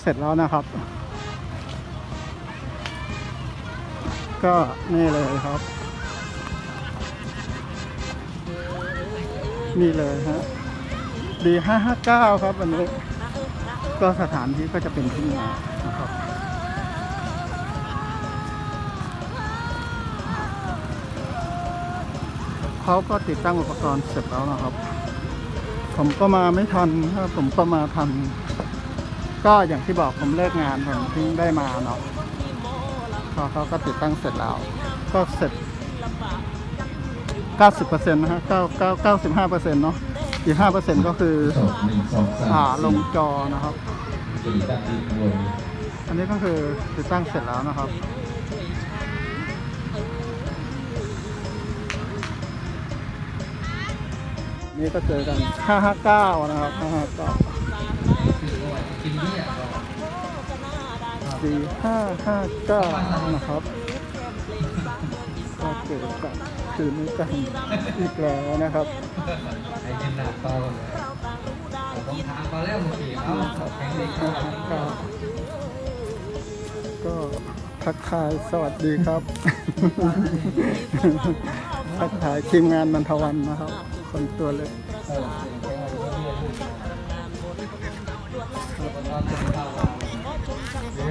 เสร็จแล้วนะครับ ก็นี่เลยครับ นี่เลยฮะดีห้าห้าเก้าครับวันนี้ ก็สถานที่ก็จะเป็นที่นี่นะครับเขาก็ติดตั้งอุปกรณ์เสร็จแล้วนะครับ ผมก็มาไม่ทันครับผมก็มาทัน ก็อย่างที่บอกผมเลิกงานผมเพิ่งได้มาเนาะเขาเขาก็ติดตั้งเสร็จแล้ว ก็เสร็จ 90%นะฮะ9 9 95%เนาะอีก 5%ก็คือสองหนึ่งสองสามอ่าลงจอนะครับ อันนี้ก็คือติดตั้งเสร็จแล้วนะครับนี่ก็เจอกัน 559 นะครับ 559กินเนี่ย สี่ห้าห้าเก้านะครับก็เกิดกับคืนนี้กันอีกแล้วนะครับไอ้เจนนักต่อเลยต้องทางก็แล้วเมื่อกี้เอาแข็งดีครับก็ก็ทักทายสวัสดีครับ ทักทายทีมงานนันทวันนะครับ คนตัวเล็ก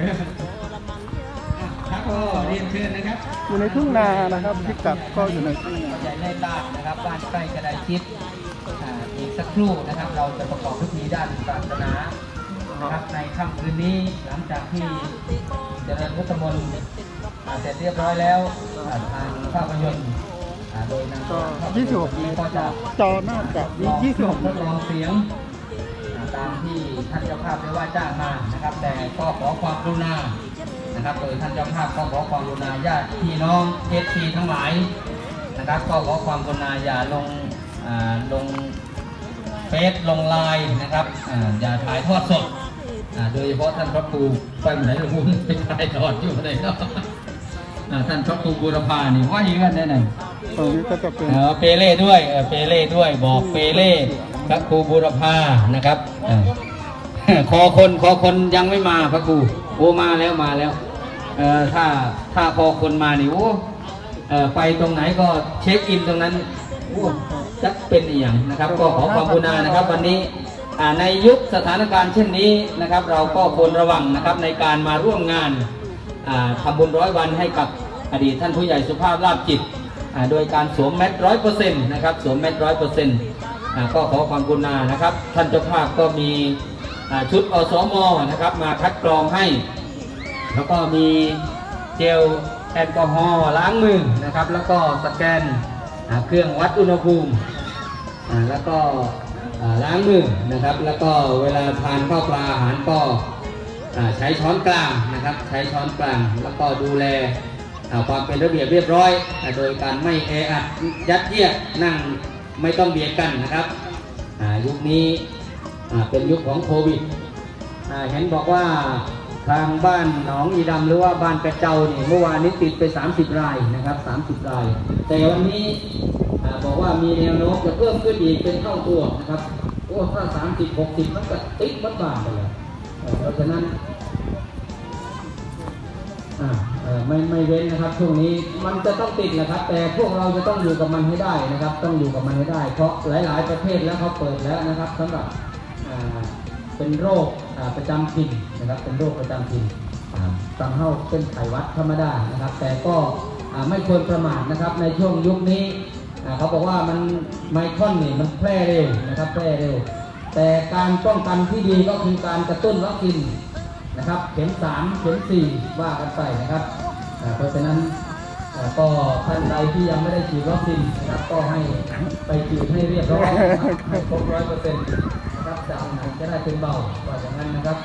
ครับก็เรียนเชิญนะครับอยู่ในทุ่งนานะครับพิกัดก็อยู่ในทุ่งนาใหญ่ในบ้านนะครับบ้านใกล้กระไดชิดอ่าอีกสักครู่นะครับ เราจะประกอบพิธีด้านศาสนานะครับในค่ำคืนนี้หลังจากที่เจริญพุทธมนต์อ่าเสร็จเรียบร้อยแล้วอ่าทางภาพยนตร์อ่าโดยนางก็ภาพยนตร์26เมตก็รจะจอน่าจะ26ทดลองเสียง อ่าตามที่ท่านเจ้าภาพได้ว่าจ้างมานะครับ แต่ก็ขอความกรุณานะครับโดยท่านเจ้าภาพก็ขอความกรุณาญาติพี่น้องเอฟซีทั้งหลายนะครับ ก็ขอความกรุณาอย่าลงอ่าลงเฟซลงไลน์นะครับอ่าอย่าถ่ายทอดสดอ่าโดยเฉพาะท่านพระครูไปไหนหรือคุณไปถ่ายทอดอยู่ไหนเนาะอ่าท่านพระครูบูรพานี่ว่าอย่างนั้นได้ไหนตรงนี้ก็จะเป็นเออเปเล่ด้วยเออเปเล่ด้วยบอกเปเล่พ ระครูบูรพานะครับอ่าคอคนคอคนยังไม่มาพระครูโอ้มาแล้วมาแล้วเออถ้าถ้าคอคนมานี่โอ้เออไปตรงไหนก็เช็คอินตรงนั้นโอ้จะเป็นอย่างนะครับ ก็ขอความกรุณานะครับ วันนี้ในยุคสถานการณ์เช่นนี้นะครับ เราก็ควรระวังนะครับในการมาร่วมงานอ่าทำบุญร้อยวันให้กับอดีตท่านผู้ใหญ่สุภาพลาบจิตโดยการสวมแมสร้อยเปอร์เซ็นต์นะครับสวมแมสร้อยเปอร์เซ็นต์ ก็ขอความกรุณานะครับ ท่านเจ้าภาพก็มีชุดอสมนะครับมาคัดกรองให้ แล้วก็มีเจลแอลกอฮอล์ล้างมือนะครับ แล้วก็สแกนเครื่องวัดอุณหภูมิแล้วก็ล้างมือนะครับ แล้วก็เวลาทานข้าวปลาอาหารก็ใช้ช้อนกลางนะครับ ใช้ช้อนกลางแล้วก็ดูแลความเป็นระเบียบเรียบร้อย โดยการไม่แออัดยัดเยียดนั่ง ไม่ต้องเบียดกันนะครับอายุคนี้เป็นยุคของโควิดเห็นบอกว่าทางบ้านหนองอีดำหรือว่าบ้านกระเจ้านี่เมื่อวานนี้ติดไป 30 รายนะครับ 30 ราย แต่วันนี้บอกว่ามีแนวโน้มจะเพิ่มขึ้นอีกเป็นเท่าตัวนะครับโอ้ถ้า 30 60 มันก็ติดมัดบ้านไปเลยเออเพราะฉะนั้นอ่า ไม่ไม่เว้นนะครับช่วงนี้มันจะต้องติดนะครับ แต่พวกเราจะต้องอยู่กับมันให้ได้นะครับ ต้องอยู่กับมันให้ได้ เพราะหลาย ๆ ประเทศแล้วเขาเปิดแล้วนะครับสำหรับเป็นโรคประจำถิ่นนะครับ เป็นโรคประจำถิ่นอ่าตังเข้าเป็นไขหวัดธรรมดานะครับ แต่ก็ไม่ควรประมาทนะครับ ในช่วงยุคนี้เขาบอกว่ามันไมครอนนี่มันแพร่เร็วนะครับแพร่เร็ว แต่การป้องกันที่ดีก็คือการกระตุ้นวัคซีน นะครับ เข็มสามเข็มสี่ว่ากันไปนะครับเพราะฉะนั้นก็ท่านใดที่ยังไม่ได้ฉีดวัคซีนนะครับก็ให้ไปฉีดให้เรียบร้อยนะครับให้ครบร้อยเปอร์เซ็นต์นะครับจะหนักจะได้เป็นเบาว่าอย่างนั้นนะครับ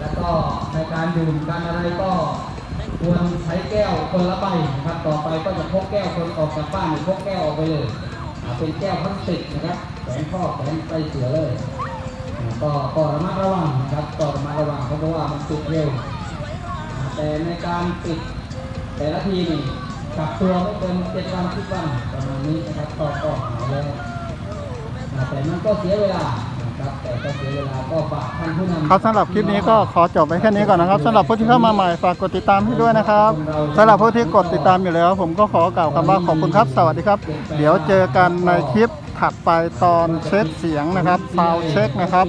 แล้วก็ในการดื่มการอะไรก็ควรใช้แก้วคนละใบนะครับต่อไปก็จะพกแก้วคนออกจากบ้านหรือพกแก้วออกไปเลยเป็นแก้วพลาสติกนะครับแขวนข้อแขวนไปเสือเลย ก็ก็ระมัดระวังนะครับก็ระมัดระวังเพราะว่ามันติดเร็ว แต่ในการปิดแต่ละทีนี่กับตัวไม่เป็นเจ็ดวันทุกวันประมาณนี้นะครับก็ก็หายแล้วแต่มันก็เสียเวลาครับแต่ก็เสียเวลาก็ฝากท่าำสำหรับคลิปนี้ก็ขอจบไปแค่นี้ก่อนนะครับสำหรับผู้ที่เข้ามาใหม่ฝากกดติดตามให้ด้วยนะครับสำหรับผู้ที่กดติดตามอยู่แล้ว ผมก็ขอกล่าวคำว่าขอบคุณครับ สวัสดีครับ เดี๋ยวเจอกันในคลิป ถัดไปตอนเช็คเสียงนะครับซาวเช็คนะครับ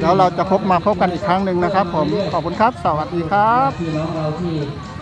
แล้วเราจะพบมาพบกันอีกครั้งหนึ่งนะครับ ผมขอบคุณครับ สวัสดีครับ